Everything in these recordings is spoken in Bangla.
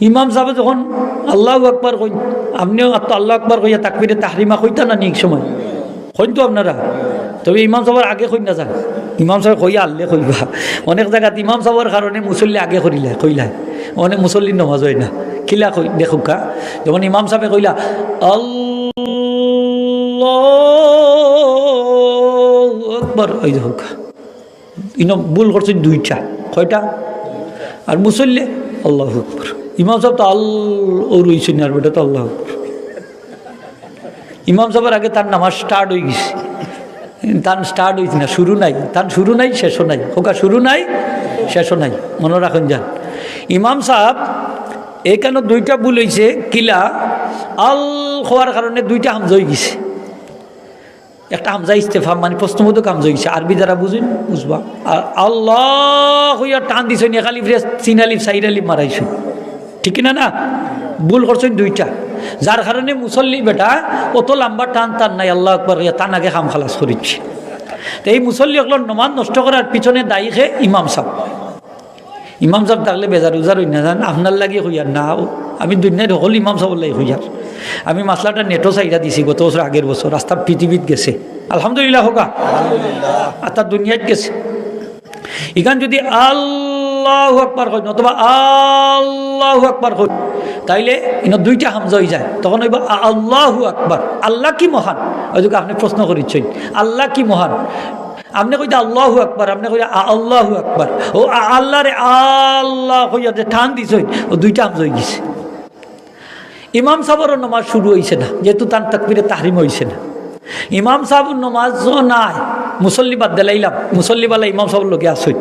ইমাম সাহেব যখন, আল্লাহ আকবার কই আপনিও তো আল্লাহ আকবার কইয়া তাকবিরে তাহরিমা কইতা না নি এক সময়? কইন তো আপনারা? তবে ইমাম সাহেবের আগে কই না যান ইমাম সাহেব কইয়া আল্লে কইবা। অনেক জায়গাত ইমাম সাহেবের কারণে মুসল্লি আগে করিলে, কইলা। অনেক মুসল্লির নমাজ হয় না। কিলা কই দেখুকা। যখন ইমাম সাহেবে কইলা আকবার ওই দেখুকা ইন ভুল করছেন দুইটা। কয়টা? আর মুসল্লি, আল্লাহ আকবর ইমাম সাহেব তো আল ও রইছেন আর বেটা তো আল্লাহ। ইমাম সাহেবের আগে তার নামাজ স্টার্ট হয়ে গেছে। তার স্টার্ট হয়েছে না, শুরু নাই। তার শুরু নাই, শেষও নাই। হোকা শুরু নাই, শেষও নাই। মনে রাখুন যান। ইমাম সাহেব এখানে দুইটা ভুল হয়েছে, কিলা। আল হওয়ার কারণে দুইটা হামজ হয়ে গেছে। একটা হামজা ইস্তেফা মানে প্রশ্নবোধক হামজা হয়েছে। আরবি যারা বুঝুন, বুঝবা। আর আল্লাহ হইয়া টান দিছ এক আলিফ রে, তিন আলিফ চাইর আলিফ মারাইছ ঠিক না না? ভুল করছেন দুইটা। যার কারণে মুসল্লি বেটা অত লম্বা টান টান নাই আল্লাহ একবার টান আগে খাম খালাস করিচ্ছে। তো এই মুসল্লি অকল নমাজ নষ্ট করার পিছনে দায়ী খে ইমাম সাহ ইমাম সাহেব থাকলে বেজার উজার হই না জান আপনার লাগে হইয়ার না আমি দুনিয়ার সকল ইমাম সাহেব লাগে হইয়ার। আমি মাসলাটা নেটও চাইরা দিছি গত বছর আগের বছর রাস্তা পৃথিবীত গেছে। আলহামদুলিল্লাহ হোকা আর তার দুনিয়াত গেছে। এখান যদি আল্লাহ আকবার হয় নতুবা আল্লাহ আকবার হয় তাইলে ইন দুইটা হামজা হয়ে যায়। তখন হইব আল্লাহু আকবার। আল্লাহ কি মহান? ওইদিকে আপনি প্রশ্ন করিচ্ছেন, আল্লাহ কি মহান? আপনি কইতে আল্লাহু আকবার, আপনি কইতে আল্লাহু আকবার। ও আল্লাহ আল্লাহ কইয়া যে টান দিছই ও দুইটা হামজা হয়ে গেছে। ইমাম সাহেবেরও নমাজ শুরু হয়েছে না, যেহেতু তার তাকবিরে তাহরিম হয়েছে না। ইমাম সাহেব নমাজও নাই। মুসল্লি বাদ দিলাইলাম। মুসল্লি বালা ইমাম সাহেবের লোকে আসই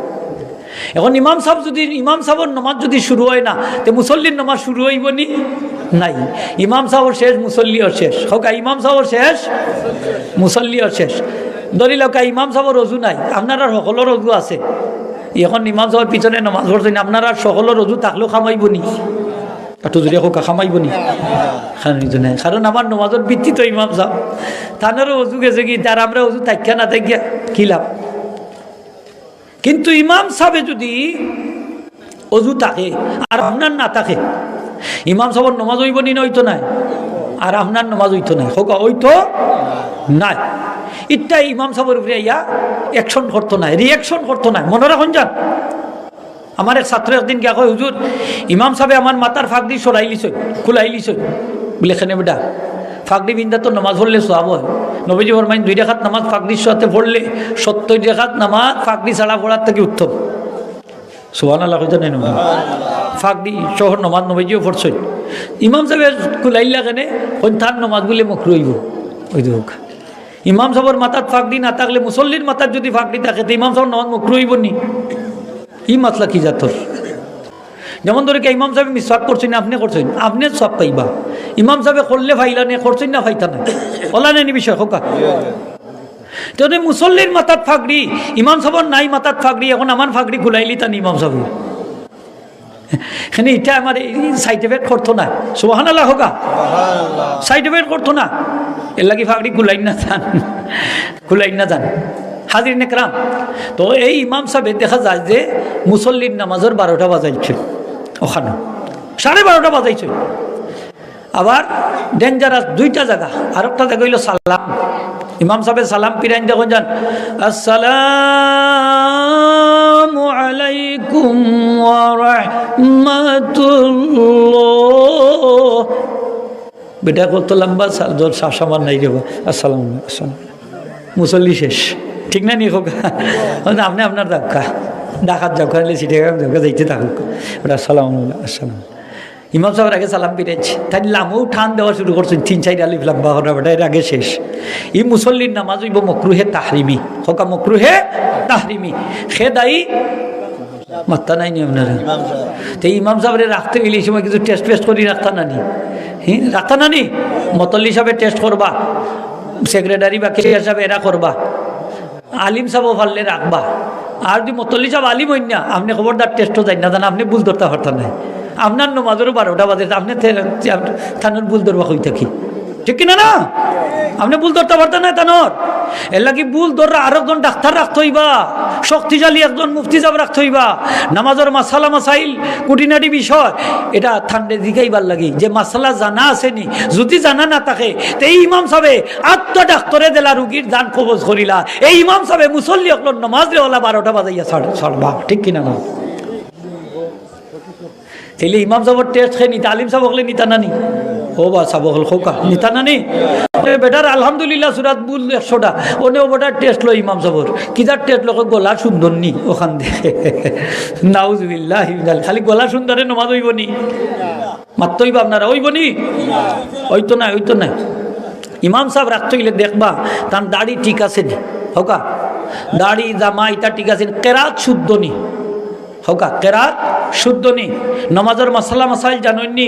এখন ইমাম সাহেব যদি, ইমাম সাহেবের নমাজ যদি শুরু হয় না, তো মুসল্লির নমাজ শুরু হইব নি? নাই। ইমাম সাহেবের শেষ, মুসল্লিও শেষ। হোক ইমাম সাহেবের শেষ, মুসল্লিও শেষ। ধরি লোক ইমাম সাহেবের রজু নাই। আপনার সকলের রজু আছে। এখন ইমাম সাহেবের পিছনে নমাজ পড়ছেন, আপনার সকলের রজু থাকলেও খামাইব নি? একটু জোরে হোক খামাইব নি? কারণ আমার নমাজের ভিত্তি তো ইমাম সাহেব, তানেরও অজু গেছে কি? তার আমরা অজু থাকিয়া না থাকিয়া কি লাভ? কিন্তু ইমাম সাহেবে যদি অজু থাকে আর আপনার না থাকে, ইমাম সাহেবের নমাজ হইব নি হইতো নাই? আর আপনার নমাজ হইতো নাই? হোক, হইতো নাই। ইটা ইমাম সাহেবের উপরে ইয়া অ্যাকশন করতো নাই রিয়াকশন করতো নাই। মনে রাখুন যান, আমার এক ছাত্র একদিন গিয়া কয়, হুজুর, ইমাম সাহেব আমার মাতার ফাঁক দিয়ে সরাই লিছ, খুলাই লিছ। বলে, এখানে বেটা ফাঁকডি বিন্দা তো নামাজ পড়লে সোয়াব হয়। নবীজি ফরমাইন, দুই রেখাত নামাজ ফাঁকডির সাথে পড়লে সত্তর রেখাত নামাজ ফাঁকডি ছাড়া পড়ার থেকে উত্তম। সোহান আল্লাহ জানেন ফাঁকডি শহর নমাজ নবীজিও পড়ছই ইমাম সাহেবের কুলাইলা কেনে ওই তার নমাজগুলি মুখ রইব। ওই হোক। ইমাম সাহেবের মাথার ফাঁকডি না থাকলে মুসল্লির মাথার যদি ফাঁকডি থাকে, তো ইমাম সাহেব নমাজ মুখ রইব নি ই মাতলা কি জাতর? যেমন ধরে কি ইমাম সাহেব মিসওয়াক করছেন না আপনি করছেন? আপনি সব পাইবা। ইমাম সাহেব করলে ফাইলা নে করছেন না ফাইতা না ওলা নেনি বিষয় হোকা তাহলে মুসল্লির মাথার ফাঁকড়ি ইমাম সাহেবের নাই মাথার ফাঁকড়ি এখন আমার ফাঁকড়ি গুলাইলি তান ইমাম সাহেব। এখানে এটা আমার সাইড এফেক্ট করতো না। সুবাহান আল্লাহ হোকা সাইড এফেক্ট করতো না। এর লাগি ফাঁকড়ি গুলাই না যান। গুলাই না যান। হাজির নেকরাম। তো এই ইমাম সাহেব দেখা যায় যে মুসল্লির নামাজের বারোটা বাজাইছে। ওখানে। সাড়ে বারোটা বাজাইছে আবার ডেঞ্জারাস দুইটা জায়গা। আর একটা জায়গা হইল সালাম। ইমাম সাহেবের সালাম পিরাইন দেখুন, যান। আসসালাম বেটা কত লম্বা আমার নাই রে আসসালাম আসসালাম মুসল্লি শেষ। ঠিক না নি হোক আপনি আপনার দেখা ডাকাত যাও খাইলে সিটে দেখা যাইতে থাকুক ওটা সালাম আসসালাম ইমাম সাহেবের আগে সালাম পিটাইছে। তাই লামও ঠান দেওয়া শুরু করছেন তিন, চার আলিফ লাম্বা হরা বেটা এর আগে শেষ। ই মুসল্লির নামাজ হইব মকরুহে তাহরিমি। হকা মকরুহে তাহরিমি। সে দায়ী? মাত্তা নাই নি আপনারা। তো ইমাম সাহেবের রাখতে গেলে এই সময় কিছু টেস্ট ফেস্ট করি রাখতা নানি? হ্যাঁ রাখতা নানি? মতল্লি সাহেবের টেস্ট করবা। সেক্রেটারি বা কে হিসাবে এরা করবা। আলিম সাহেব পারলে রাখবা। আর যদি মতলি সাহেব আলিম হইন না। আপনি খবরদার টেস্টও যাই না, জানা আপনি ভুল ধরতে পারতেন নাই আপনার নমাজেরও বারোটা বাজে, আপনি থানার ভুল ধরবা হই থাকি ঠিক কিনা না? আপনি ভুল ধরতে পারতেন না তানোর এর লাগি ভুল ধররা আর একজন ডাক্তার রাখতে হইবা, শক্তিশালী একজন মুফতি যাব রাখতে হইবা। নামাজের মাসালা মাসাইল, কুটিনাটি বিষয়, এটা ঠান্ডে দিকেইবার লাগি। যে মাসালা জানা আসেনি, যদি জানা না থাকে, তে এই ইমাম সাবে আত্ম ডাক্তরে দেলা রুগীর দান কবজ করিলা। এই ইমাম সাবে মুসল্লি অকল নমাজ ওলা বারোটা বাজাইয়া ছাড় ছাড়বা। ঠিক কিনা না? তাইলে ইমাম সাহেবের টেস্ট খাই নিতা, আলিম সাহেব হলে নিতা নানি। ও বা সাহেব হল খোকা, নিতা নানি। বেটার আলহামদুলিল্লাহ সুরাত বুল একশোটা। ওনে ও বেটার টেস্ট লয় ইমাম সাহেবর কিতার টেস্ট লোক গলা সুন্দর নি ওখান থেকে নাউজবিল্লাহ খালি গলা সুন্দরে নমাজ হইব নি। মাত্র হইব আপনারা, হইব নি? ওই তো নাই ওই তো নাই। ইমাম সাহেব রাখতে গেলে দেখবা তার দাড়ি ঠিক আছে নি। হোকা দাড়ি জামা ইটা ঠিক আছে কেরাত শুদ্ধ নি। হোকা কেরাত শুদ্ধ নি। নমাজের মশলা মশাইল জানেননি